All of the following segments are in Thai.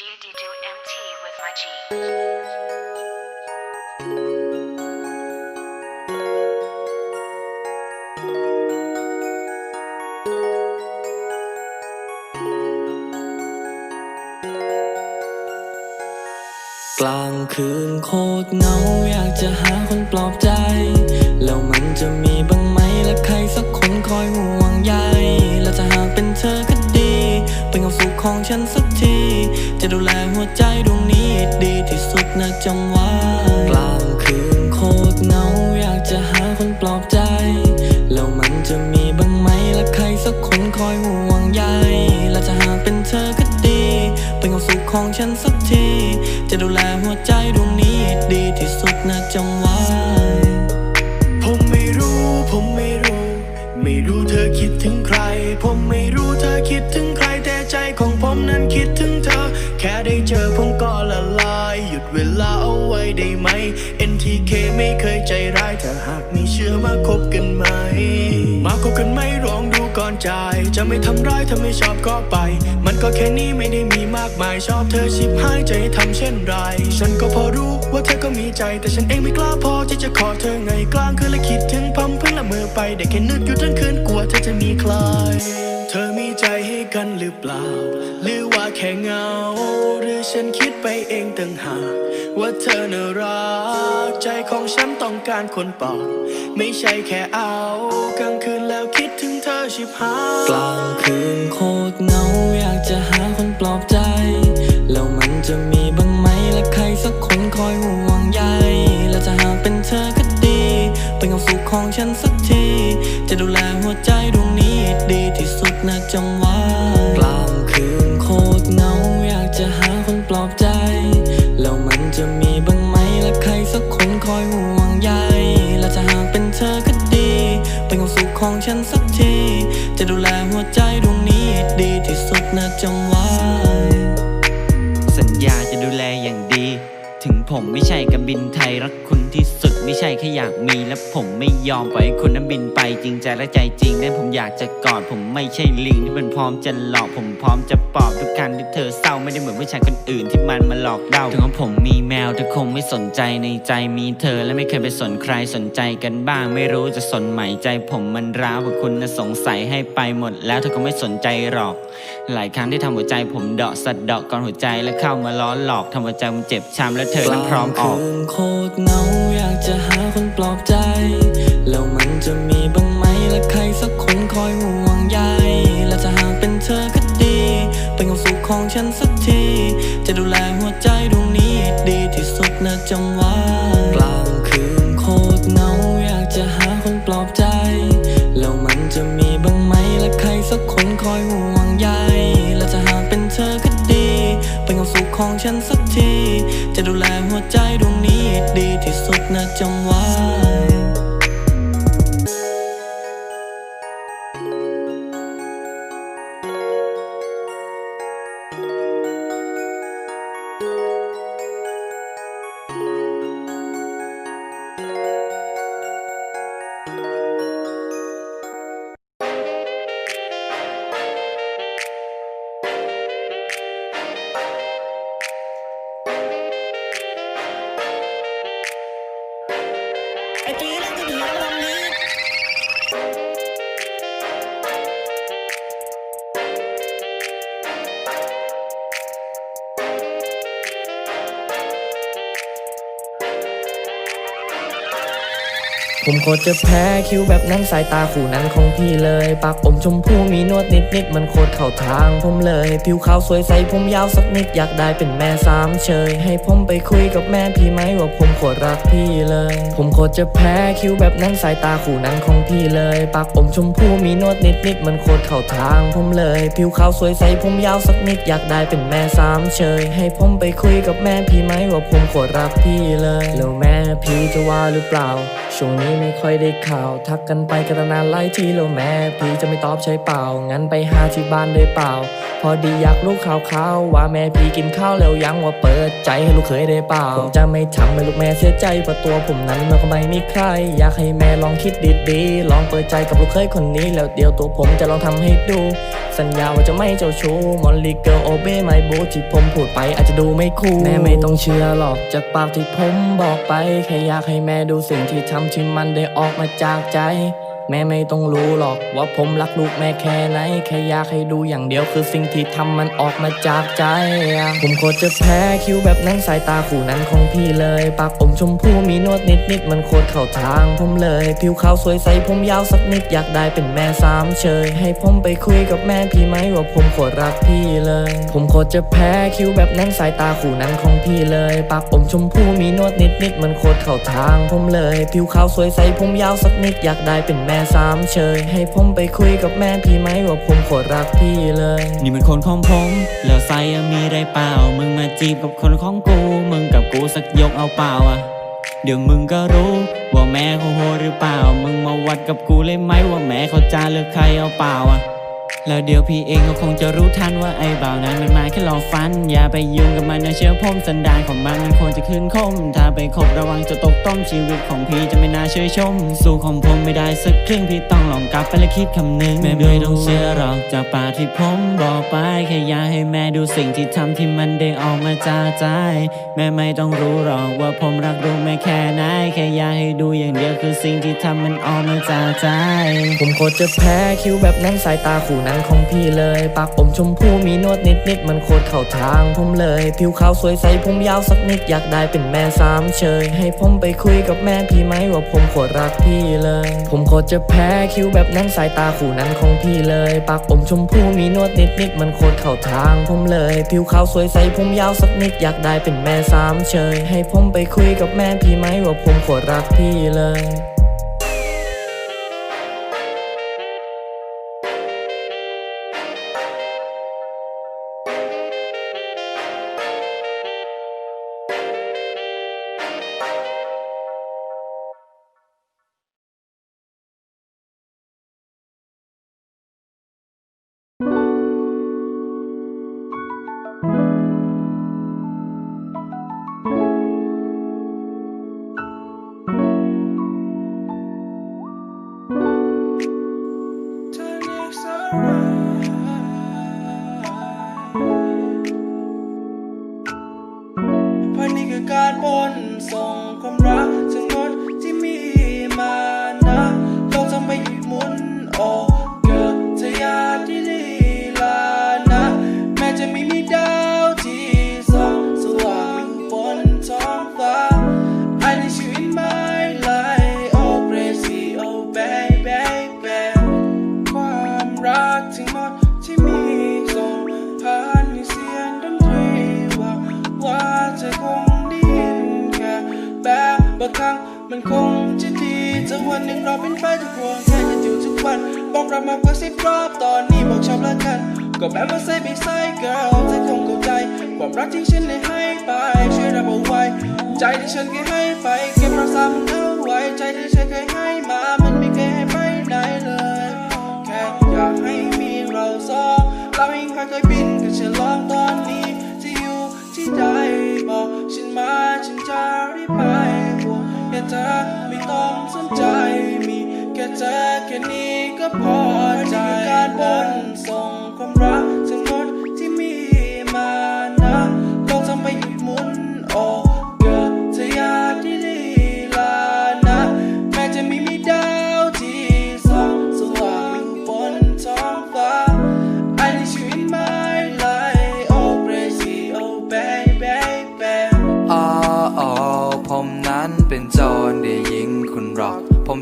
Do do do MT with my G. กลางคืนโคตรเหงาอยากจะหาคนปลอบใจ แล้วมันจะมีบ้างไหมและใครสักคนคอยห่วง ของฉันสักที จะดูแลหัวใจดวงนี้ดีที่สุดนะจำไว้กลางคืนโคตรเหงาอยากจะหาคนปลอบใจ แล้วมันจะมีบ้างไหมและใครสักคนคอยห่วงใยและถ้าหากเป็นเธอก็ดี เป็นความสุขของฉันสักที จะดูแลหัวใจดวงนี้ดีที่สุดนะจำไว้ คิดถึงเธอ แค่ได้เจอผมก็ละลาย หยุดเวลาเอาไว้ได้ไหม NTK ไม่เคยใจร้ายถ้าหากมีเชื่อมาคบกันไหม มาคบกันไหมลองดูก่อนใจ จะไม่ทำร้ายถ้าไม่ชอบก็ไป มันก็แค่นี้ไม่ได้มีมากมายชอบเธอชิบหายใจทำเช่นไร ฉันก็พอรู้ว่าเธอก็มีใจ แต่ฉันเองไม่กล้าพอที่จะขอเธอไงกลางคืนและคิดถึงพัมเพิ่งละเมอไปได้แค่นึกอยู่ทั้งคืนกลัวเธอจะมีใคร เธอมีใจให้กันหรือเปล่า หรือว่าแค่เงา หรือฉันคิดไปเองต่างหากว่าเธอน่ารัก ใจของฉันต้องการคนปลอบไม่ใช่แค่เอา กลางคืนแล้วคิดถึงเธอชิบหายกลางคืนโคตรเหงาอยากจะหาคนปลอบใจ แล้วมันจะมีบ้างไหมและใครสักคนคอยห่วงใยและถ้าหากเป็นเธอก็ดี เป็นความสุขของฉันสักที จะดูแลหัวใจดวงนี้ดีที่สุด นะจำไว้กลางคืนโคตรเหงาอยากจะหาคนปลอบใจ แล้วมันจะมีบ้างไหมและใครสักคนคอยห่วงใยและถ้าหากเป็นเธอก็ดี เป็นความสุขของฉันสักที จะดูแลหัวใจดวงนี้ดีที่สุดนะจำไว้สัญญาจะดูแลอย่างดี ถึงผมไม่ใช่กับบินไทยรัก ไม่ใช่แค่อยากมีและผมไม่ยอมปล่อยให้คุณนั้นบินไปจริงใจและใจจริงนั้นผมอยากจะกอดผมไม่ใช่ลิงที่มันพร้อมจะหลอกผมพร้อมจะปลอบทุกครั้งที่เธอเศร้าไม่ได้เหมือนผู้ชายคนอื่นที่มันมาหลอกเดาถึงว่าผมมีแมวเธอคงไม่สนใจในใจมีเธอและไม่เคยไปสนใครสนใจกันบ้าง ไม่รู้จะสนไหมใจผมมันร้าวกว่าคุณนะสงสัยให้ไปหมด แล้วเธอก็ไม่สนใจหรอก หลายครั้งที่ทำหัวใจผมเดาะสัดเดาะก่อนหัวใจและเข้ามาล้อหลอกทำหัวใจผมเจ็บช้ำและเธอนั้นพร้อมออก คืนโคตรเหงาอยากจะหาคนปลอบใจ แล้วมันจะมีบ้างไหมและใครสักคนคอยห่วงใยและถ้าหากเป็นเธอก็ดี เป็นความสุขของฉันสักที จะดูแลหัวใจดวงนี้ดีที่สุดนะจำไว้กลางคืนโคตรเหงาอยากจะหาคนปลอบใจ แล้วมันจะมีบ้างไหมและใครสักคนคอยห่วงใย ของฉันสักที จะดูแลหัวใจดวงนี้ดีที่สุดนะจำไว้ ผมโคตรจะแพ้คิวแบบนั้นสายตาคู่นั้นของพี่เลย ปากอมชมพูมีนวดนิดนิดมันโคตรเข้าทางผมเลย ผิวขาวสวยใสผมยาวสักนิดอยากได้เป็นแม่สามเชย ให้ผมไปคุยกับแม่พี่ไหมว่าผมโคตรรักพี่เลย ผมโคตรจะแพ้คิวแบบนั้นสายตาคู่นั้นของพี่เลย ปากอมชมพูมีนวดนิดนิดมันโคตรเข้าทางผมเลย ผิวขาวสวยใสผมยาวสักนิดอยากได้เป็นแม่สามเชย ให้ผมไปคุยกับแม่พี่ไหมว่าผมโคตรรักพี่เลย แล้วแม่พี่จะว่าหรือเปล่าช่วงนี้ไม่ค่อยได้ข่าว ทักกันไปกันนานไล่ทีแล้วแม่พี่จะไม่ตอบใช่เปล่า งั้นไปหาที่บ้านได้เปล่า พอดีอยากรู้ข่าวข่าวว่าแม่พี่กินข้าวแล้วยังว่าเปิดใจให้ลูกเคยได้เปล่าผมจะไม่ทำให้ลูกแม่เสียใจเพราะตัวผมนั้นมันก็ไม่มีใคร อยากให้แม่ลองคิดดีๆลองเปิดใจกับลูกเคยคนนี้ แล้วเดี๋ยวตัวผมจะลองทำให้ดู สัญญาว่าจะไม่เจ้าชู้มอลลี่เกิร์ลโอเบ้ไมบูที่ผมพูดไปอาจจะดูไม่คูลแม่ไม่ต้องเชื่อหรอกจากปากที่ผมบอกไปแค่อยากให้แม่ดูสิ่งที่ทำที่มันได้ออกมาจากใจ แม่ไม่ต้องรู้หรอกว่าผมรักลูกแม่แค่ไหน แค่อยากให้ดูอย่างเดียวคือสิ่งที่ทำมันออกมาจากใจ ผมโคตรจะแพ้คิ้วแบบนั้นสายตาคู่นั้นของพี่เลย ปากอมชมพูมีนวดนิดนิดมันโคตรเข้าทางผมเลย ผิวขาวสวยใสผมยาวสักนิดอยากได้เป็นแม่สามเชย ให้ผมไปคุยกับแม่พี่ไหมว่าผมโคตรรักพี่เลย ผมโคตรจะแพ้คิ้วแบบนั้นสายตาคู่นั้นของพี่เลย ปากอมชมพูมีนวดนิดนิดมันโคตรเข้าทางผมเลย ผิวขาวสวยใสผมยาวสักนิดอยากได้เป็นแม่สามเชย ให้ผมไปคุยกับแม่พี่ไหมว่าผมโคตรรักพี่เลย นี่มันคนของผม แล้วไซยังมีได้เปล่า มึงมาจีบกับคนของกู มึงกับกูสักยกเอาเปล่าอะเดี๋ยวมึงก็รู้ว่าแม่เขาโหหรือเปล่า มึงมาวัดกับกูเลยไหมว่าแม่เขาจะเลือกใครเอาเปล่าอะ แล้วเดี๋ยวพี่เองก็คงจะรู้ทันว่าไอ้บ่าวนั้นมันมาแค่หลอกฟัน อย่าไปยุ่งกับมันนะเชื่อผมสันดานของมันมันควรจะขึ้นคม ถ้าไปคบระวังจะตกต้มชีวิตของพี่จะไม่น่าเชื่อชม สู้ของผมไม่ได้สักครึ่งพี่ต้องลองกลับไปและคิดคำหนึ่งแม่ไม่ต้องเชื่อหรอกจากปากที่ผมบอกไปแค่อยากให้แม่ดูสิ่งที่ทำที่มันได้ออกมาจากใจ แม่ไม่ต้องรู้หรอกว่าผมรักลูกแม่แค่ไหนแค่อยากให้ดูอย่างเดียวคือสิ่งที่ทำมันออกมาจากใจ ผมโคตรจะแพ้คิ้วแบบนั้นสายตาคู่นั้นของพี่เลย ปากอมชมพูมีนวดนิดนิดมันโคตรเข้าทางผมเลย ผิวขาวสวยใสผมยาวสักนิดอยากได้เป็นแม่สามเชย ให้ผมไปคุยกับแม่พี่ไหมว่าผมโคตรรักพี่เลย ผมโคตรจะแพ้คิ้วแบบนั้นสายตาคู่นั้นของพี่เลย ปากอมชมพูมีนวดนิดนิดมันโคตรเข้าทางผมเลย ผิวขาวสวยใสผมยาวสักนิดอยากได้เป็นแม่สามเชย ให้ผมไปคุยกับแม่พี่ไหมว่าผมโคตรรักพี่เลย บางครั้งมันคงจะดีถ้าวันหนึ่งเราเป็นไปทุกวงแค่จะอยู่ทุกวัน บอกเรามากกว่าสิบรอบตอนนี้บอกชอบแล้วกัน ก็แบบว่า say be say girl เธอคงเข้าใจ ความรักที่ฉันได้ให้ไปช่วยรับเอาไว้ ใจที่ฉันเคยให้ไปเก็บรักษามันเอาไว้ใจที่ฉันเคยให้มามันไม่เคยให้ไปไหนเลย แค่อยากให้มีเราสองเราเองเคยบินกับฉันลองตอนนี้ เธอไม่ต้องสนใจมีแค่เธอแค่นี้ก็พอใจการบนส่งความรักทั้งหมดที่มีมานะโลกจะไม่หยุดหมุนออก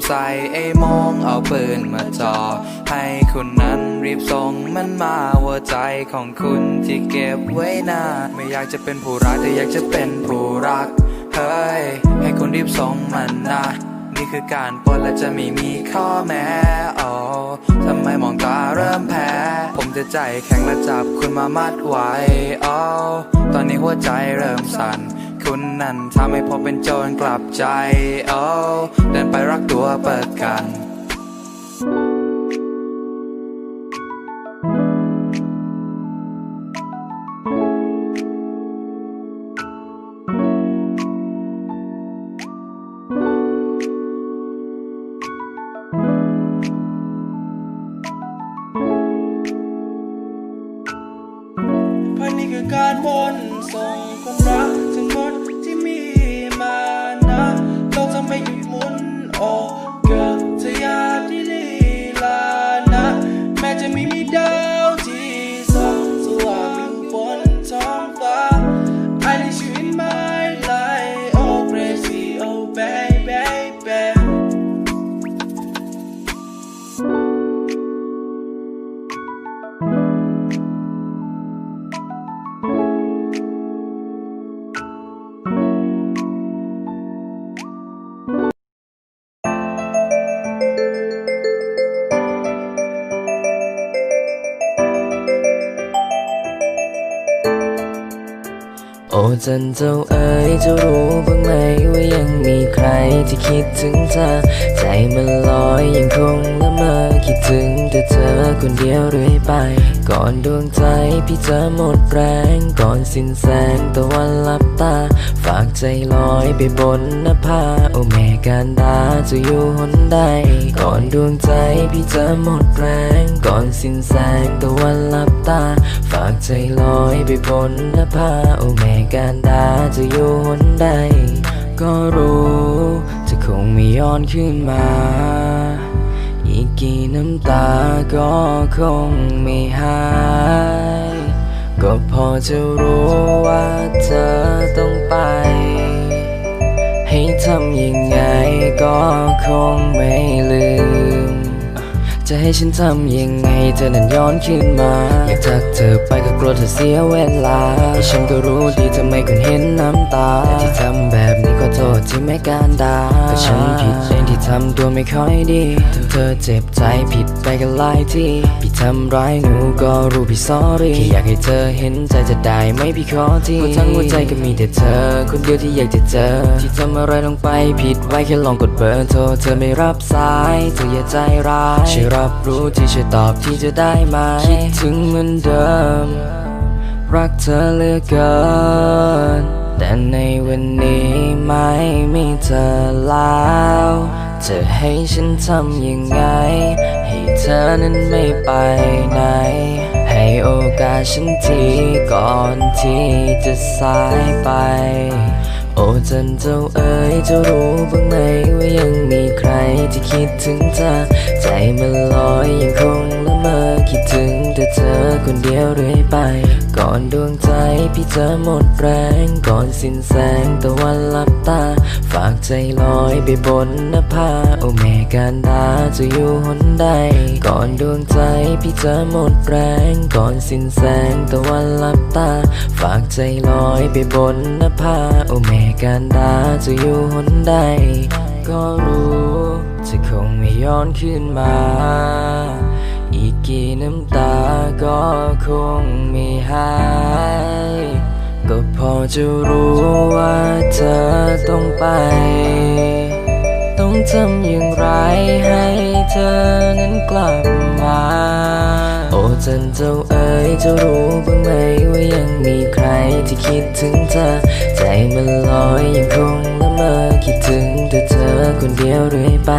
ใส่ไอ้โมงเอาปืนมาจ่อให้คุณนั้นรีบส่งมันมาหัวใจของคุณที่เก็บไว้นานไม่อยากจะเป็นผู้ร้ายแต่อยากจะเป็นผู้รักเฮ้ยให้คุณรีบส่งมันนะนี่คือการปล้นและจะไม่มีข้อแม้โอ้ทำไมมองตาเริ่มแพ้ ผมจะใจแข็งและจับคุณมามัดไว้โอ้ตอนนี้หัวใจเริ่มสั่น คุณนั้นทำให้ผมเป็นโจรกลับใจ โอ้เดินไปรักตัวเปิดกัน จันเจ้าเอ๋ยจะรู้บ้างไหมว่ายังมีใครที่คิดถึงเธอ ใจมันลอยยังคงละเมอคิดถึงแต่เธอคนเดียวเรื่อยไป ก่อนดวงใจพี่จะหมดแรงก่อนสิ้นแสงตะวันลับตา ฝากใจลอยไปบนหน้าผาโอแม่การดาจะอยู่หนใด ก่อนดวงใจพี่จะหมดแรงก่อนสิ้นแสงตะวันลับตา ฝากใจลอยไปบนหน้าผาโอแม่การดาจะอยู่หนใด ก็รู้จะคงไม่ย้อนขึ้นมา อีกกี่น้ำตาก็คงไม่หาย ก็พอจะรู้ว่าเธอต้องไป ให้ทำยังไงก็คงไม่ลืม จะให้ฉันทำยังไงเธอนั้นย้อนขึ้นมา อยากทักเธอไปก็กลัวเธอเสียเวลาแต่ฉันก็รู้ดีทำไมคุณเห็นน้ำตาแต่ที่ทำแบบนี้ก็โทษที่ไม่การดาก็ฉันผิดเองที่ทำตัวไม่ค่อยดีทำเธอเจ็บใจผิดไปกันหลายที่พี่ ทำร้ายหนูก็รู้พี่ sorry แค่อยากให้เธอเห็นใจจะได้ไหมพี่ขอทีหัวทั้งหัวใจก็มีแต่เธอ คนเดียวที่อยากจะเจอ ที่ทำอะไรลงไปผิดไว้แค่ลองกดเบอร์โทรเธอไม่รับสายเธออย่าใจร้ายช่วยรับรู้ที่ช่วยตอบที่จะได้ไหมคิดถึงเหมือนเดิม รักเธอเหลือเกิน แต่ในวันนี้ไม่มีเธอแล้วจะให้ฉันทำยังไง เธอนั้นไม่ไปไหน ให้โอกาสฉันทีก่อนที่จะสายไป โอ้จันเจ้าเอ๋ยจะรู้บ้างไหมว่ายังมีใครที่คิดถึงเธอ ใจมันลอยยังคงละเมอคิดถึง แต่เธอคนเดียวเรื่อยไป ก่อนดวงใจพี่จะหมดแรง ก่อนสิ้นแสงตะวันลับตา ฝากใจลอยไปบนน้าโอแม่การดาจะอยู่หนใด ก่อนดวงใจพี่จะหมดแรง ก่อนสิ้นแสงตะวันลับตา ฝากใจลอยไปบนน้าโอแม่การดาจะอยู่หนใด ก็รู้จะคงไม่ย้อนขึ้นมา กี่น้ำตาก็คงไม่หาย ก็พอจะรู้ว่าเธอต้องไป ต้องทำอย่างไรให้เธอนั้นกลับมา โอ้จันเจ้าเอ๋ยจะรู้บ้างไหมว่ายังมีใครที่คิดถึงเธอ ใจมันลอยยังคงละเมอคิดถึงแต่เธอคนเดียวเรื่อยไป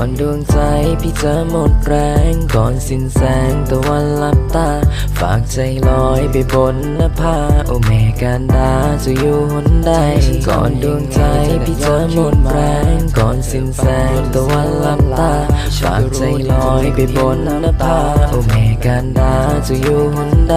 อนดวงใจพี่จะหมดแรงก่อนสิ้นแสงตะวันลับตา ฝากใจลอยไปบนน้าโอ้แม่การดาจะอยู่หนใดก่อนดวงใจพี่จะหมดแรงก่อนสิ้นแสงตะวันลับตา ฝากใจลอยไปบนน้าโอ้แม่การดาจะอยู่หนใด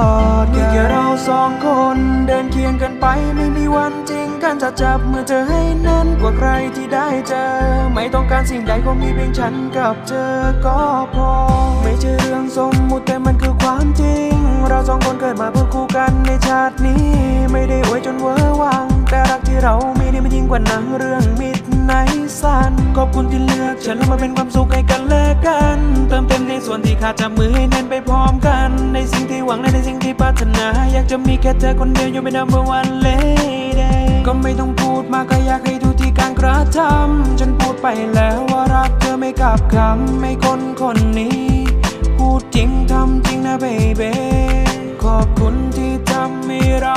อดมีแค่เราสองคนเดินเคียงกันไปไม่มีวันทิ้งกันจะจับมือเธอให้แน่นกว่าใครที่ได้เจอ ไม่ต้องการสิ่งใดคงมีเพียงฉันกับเธอก็พอ ไม่ใช่เรื่องสมมุติแต่มันคือความจริง เราสองคนเกิดมาเพื่อคู่กันในชาตินี้ ไม่ได้อวยจนเวอร์วัง แต่รักที่เรามีนี่มันยิ่งกว่าหนังเรื่องมิ ดในสันขอบคุณที่เลือกฉันแล้วมาเป็นความสุขให้กันและกัน เติมเต็มในส่วนที่ขาดจับมือให้แน่นไปพร้อมกัน ในสิ่งที่หวังและในสิ่งที่ปรารถนา อยากจะมีแค่เธอคนเดียวอยู่เป็น number one lady ก็ไม่ต้องพูดมากก็อยากให้ดูที่การกระทำฉันพูดไปแล้วว่ารักเธอไม่กลับคำไม่คนคนนี้ พูดจริงทำจริงนะ baby ขอบคุณที่ทำให้เรา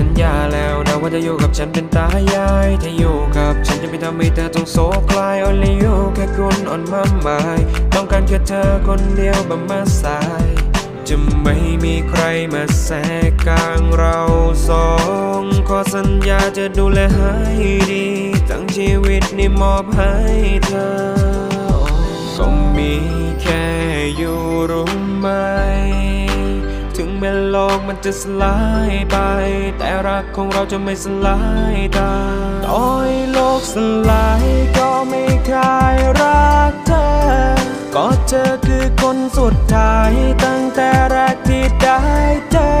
สัญญาแล้วนะว่าจะอยู่กับฉันเป็นตายาย ถ้าอยู่กับฉันจะไม่ทำให้เธอต้องโศกลาย only you แค่คุณอ่อนมาหมาย ต้องการแค่เธอคนเดียวบำมาสาย จะไม่มีใครมาแทรกกลางเราสอง ขอสัญญาจะดูแลให้ดี ทั้งชีวิตนี่มอบให้เธอ ก็มีแค่อยู่รู้ไหม แม้โลกมันจะสลายไป แต่รักของเราจะไม่สลายตาต่อให้โลกสลายก็ไม่คลายรักเธอ ก็เธอคือคนสุดท้ายตั้งแต่แรกที่ได้เจอ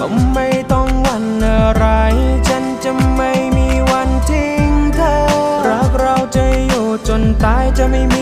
ก็ไม่ต้องหวันอะไร ฉันจะไม่มีวันทิ้งเธอ รักเราจะอยู่จนตายจะไม่มี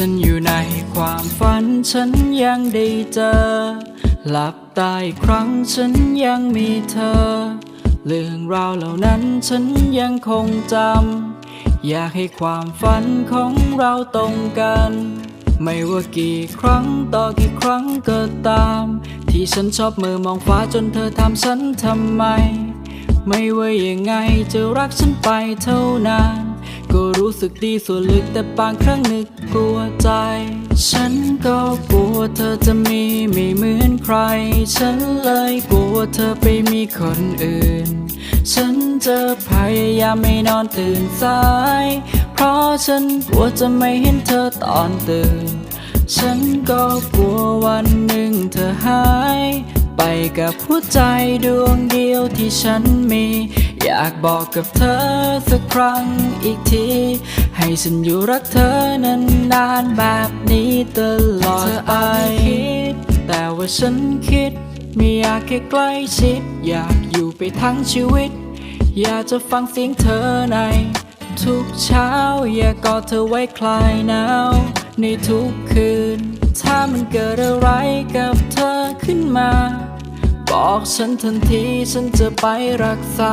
ฉันอยู่ในความฝันฉันยังได้เจอ หลับตาอีกครั้งฉันยังมีเธอ เรื่องราวเหล่านั้นฉันยังคงจำ อยากให้ความฝันของเราตรงกัน ไม่ว่ากี่ครั้งต่อกี่ครั้งก็ตาม ที่ฉันชอบมือมองฟ้าจนเธอทำฉันทำไม ไม่ว่ายังไงจะรักฉันไปเท่านาน ก็รู้สึกดีส่วนลึกแต่บางครั้งนึกกลัวใจ ฉันก็กลัวเธอจะมีไม่เหมือนใคร ฉันเลยกลัวเธอไปมีคนอื่น ฉันจะพยายามไม่นอนตื่นสาย เพราะฉันกลัวจะไม่เห็นเธอตอนตื่น ฉันก็กลัววันหนึ่งเธอหาย ไปกับหัวใจดวงเดียวที่ฉันมี อยากบอกกับเธอสักครั้งอีกที ให้ฉันอยู่รักเธอนานๆแบบนี้ตลอดไปแต่ว่าฉันคิด ไม่อยากแค่ใกล้ชิด อยากอยู่ไปทั้งชีวิต อยากจะฟังเสียงเธอในทุกเช้า อยากกอดเธอไว้คลายหนาวในทุกคืน ถ้ามันเกิดอะไรกับเธอขึ้นมา บอกฉันทันทีฉันจะไปรักษา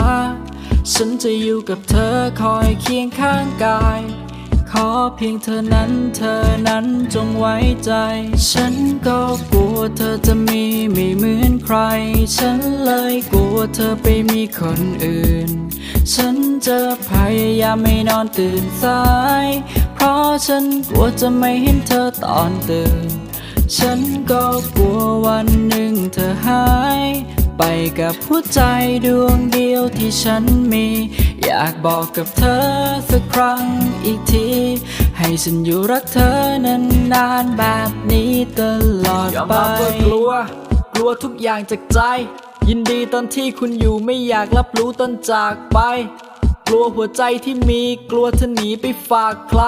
ฉันจะอยู่กับเธอคอยเคียงข้างกาย ขอเพียงเธอนั้นเธอนั้นจงไว้ใจ ฉันก็กลัวเธอจะมีไม่เหมือนใคร ฉันเลยกลัวเธอไปมีคนอื่น ฉันจะพยายามไม่นอนตื่นสาย เพราะฉันกลัวจะไม่เห็นเธอตอนตื่น ฉันก็กลัววันหนึ่งเธอหาย ไปกับหัวใจดวงเดียวที่ฉันมี อยากบอกกับเธอสักครั้งอีกที ให้ฉันอยู่รักเธอนานๆแบบนี้ตลอดยอมไปรับว่ากลัว กลัวทุกอย่างจากใจ ยินดีตอนที่คุณอยู่ไม่อยากรับรู้ตอนจากไป กลัวหัวใจที่มีกลัวเธอหนีไปฝากใคร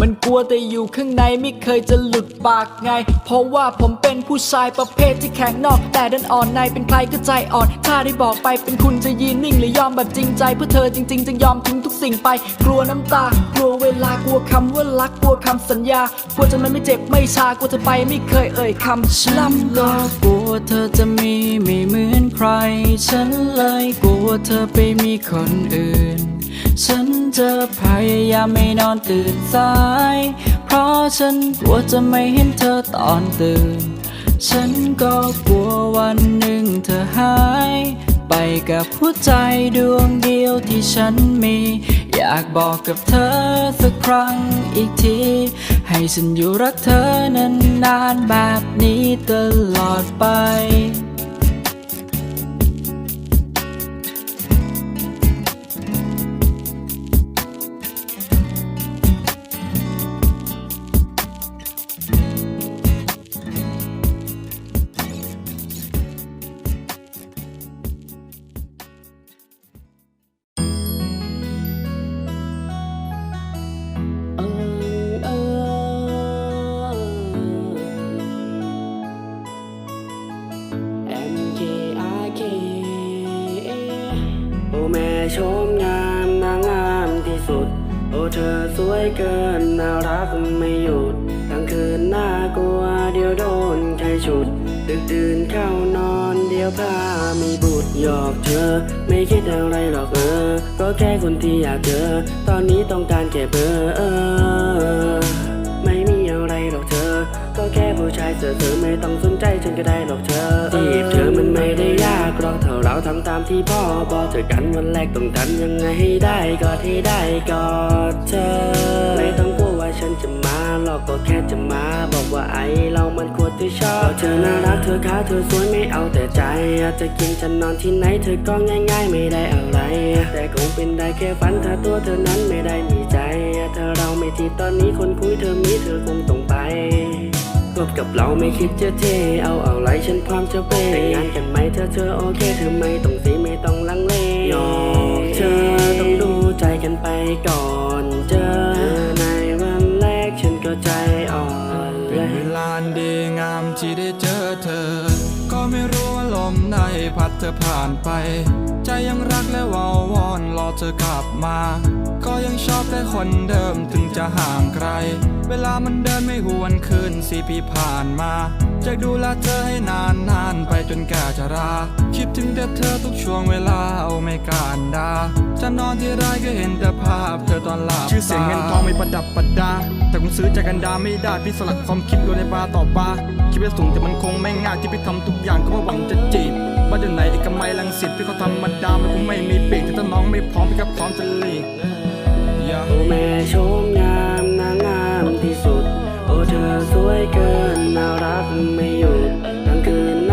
มันกลัวแต่อยู่ข้างในไม่เคยจะหลุดปากไง เพราะว่าผมเป็นผู้ชายประเภทที่แข็งนอก แต่ดันอ่อนในเป็นใครก็ใจอ่อน ถ้าได้บอกไปเป็นคุณจะยืนนิ่งหรือยอมแบบจริงใจเพื่อเธอจริง ๆ จะยอมทิ้งทุกสิ่งไป กลัวน้ำตา กลัวเวลากลัวคำว่ารักกลัวคำสัญญากลัวจะมันไม่เจ็บไม่ชากลัวจะไปไม่เคยเอ่ยคำฉันก็กลัวเธอจะมีไม่เหมือนใคร ฉันเลยกลัวเธอไปมีคนอื่น ฉันจะพยายามไม่นอนตื่นสาย เพราะฉันกลัวจะไม่เห็นเธอตอนตื่น ฉันก็กลัววันหนึ่งเธอหาย ไปกับหัวใจดวงเดียวที่ฉันมี อยากบอกกับเธอสักครั้งอีกที ให้ฉันอยู่รักเธอนานๆแบบนี้ตลอดไป อ้แม่ชมงามนางงามที่สุด โอ้เธอสวยเกินน่ารักไม่หยุดทั้งคืนน่ากลัวเดี๋ยวโดนใครฉุดดึกดื่นเข้านอนเดี๋ยวพาไมีบุตรหยอกเธอ ไม่คิดอะไรหรอกเออ ก็แค่คนที่อยากเจอ ตอนนี้ต้องการแค่เบอร์ ค่ผู้ชายเสือเธอไม่ต้องสนใจฉันก็ได้หรอกเธอจีบเธอมันไม่ได้ยากหรอกเท่าเราทำตามที่พ่อบอกเจอกันวันแรกต้องทำยังไงให้ได้ก็ให้ได้ก็เธอ ไม่ต้องกลัวว่าฉันจะมาหรอกก็แค่จะมา บอกว่าไอเรามันควรที่ชอบเธอน่ารักเธอขาวเธอสวยไม่เอาแต่ใจจะกินจะนอนที่ไหนเธอก็ง่าย ๆ ไม่ได้อะไร แต่คงเป็นได้แค่ฝันถ้าตัวเธอนั้นไม่ได้มีใจถ้าเราไม่ทีตอนนี้คนคุยเธอมีเธอคงต้องไป วบกับเราไม่คิดจะเท เอาเอาไรฉันพร้อมจะเปแต่งงานกันไหมเธอเธอโอเคเธอไม่ต้องสีไม่ต้องลังเลยอกเธอต้องดูใจกันไปก่อนเจอในวันแรกฉันก็ใจอ่อนเป็นเวลาดีงามที่ได้เจอเธอ ไม่รู้ว่าลมใดพัดเธอผ่านไป ใจยังรักและวาววอนรอเธอกลับมา ก็ยังชอบแต่คนเดิมถึงจะห่างไกล เวลามันเดินไม่หวนคืนสี่ปีผ่านมาจะดูแลเธอให้นานนานไปจนแก่ชรา คิดถึงแต่เธอทุกช่วงเวลาเอาไม่การดาจะนอนที่ไรก็เห็นแต่ภาพเธอตอนหลับชื่อเสียงเงินทองไม่ประดับประดา แต่คงซื้อใจกันดาไม่ได้พี่สลักความคิดลงในบาต่อบาคิดว่าสูงแต่มันคงไม่ง่ายที่พี่ทำทุกอย่างก็เพราะหวังจะจีบว่าเดี๋ยวไหนเอกมัยลังสิตพี่เขาธรรมดามันคงไม่มีปีกแต่ถ้าน้องไม่พร้อมพี่ก็พร้อมจะหลีกอย่าโอ้แม่ชมงามนางงามที่สุด โอ้เธอสวยเกินน่ารักไม่หยุดกลางคืน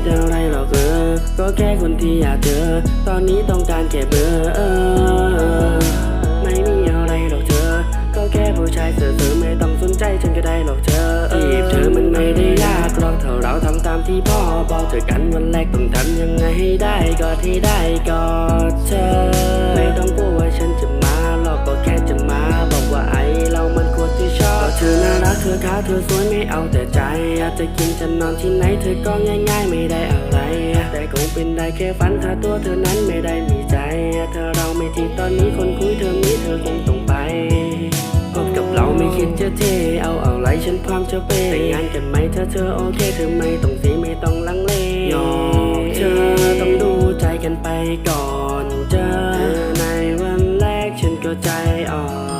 ดอะไรหรอกเออ ก็แค่คนที่อยากเจอ ตอนนี้ต้องการแค่เบอร์เอไม่มีอะไรหรอกเธอ ก็แค่ผู้ชายเสือเธอไม่ต้องสนใจฉันก็ได้หรอกเธอจีบเธอมันไม่ได้ยากหรอกเท่าเราทำตามที่พ่อบอกเจอกันวันแรกต้องทำยังไงให้ได้ก็ให้ได้ก็เธอ ไม่ต้องกลัว เธอขาเธอสวยไม่เอาแต่ใจอยากจะกินจะนอนที่ไหนเธอก็ง่ายๆไม่ได้อะไร แต่คงเป็นได้แค่ฝันถ้าตัวเธอนั้นไม่ได้มีใจถ้าเราไม่ทีตอนนี้คนคุยเธอมีเธอคงต้องไปกบกับเราไม่คิดจะเท เอาอะไรฉันพร้อมจะเปย์แต่งงานกันไหมถ้าเธอโอเคเธอไม่ต้องสีไม่ต้องลังเลยอมเธอต้องดูใจกันไปก่อนเจอในวันแรกฉันก็ใจอ่อน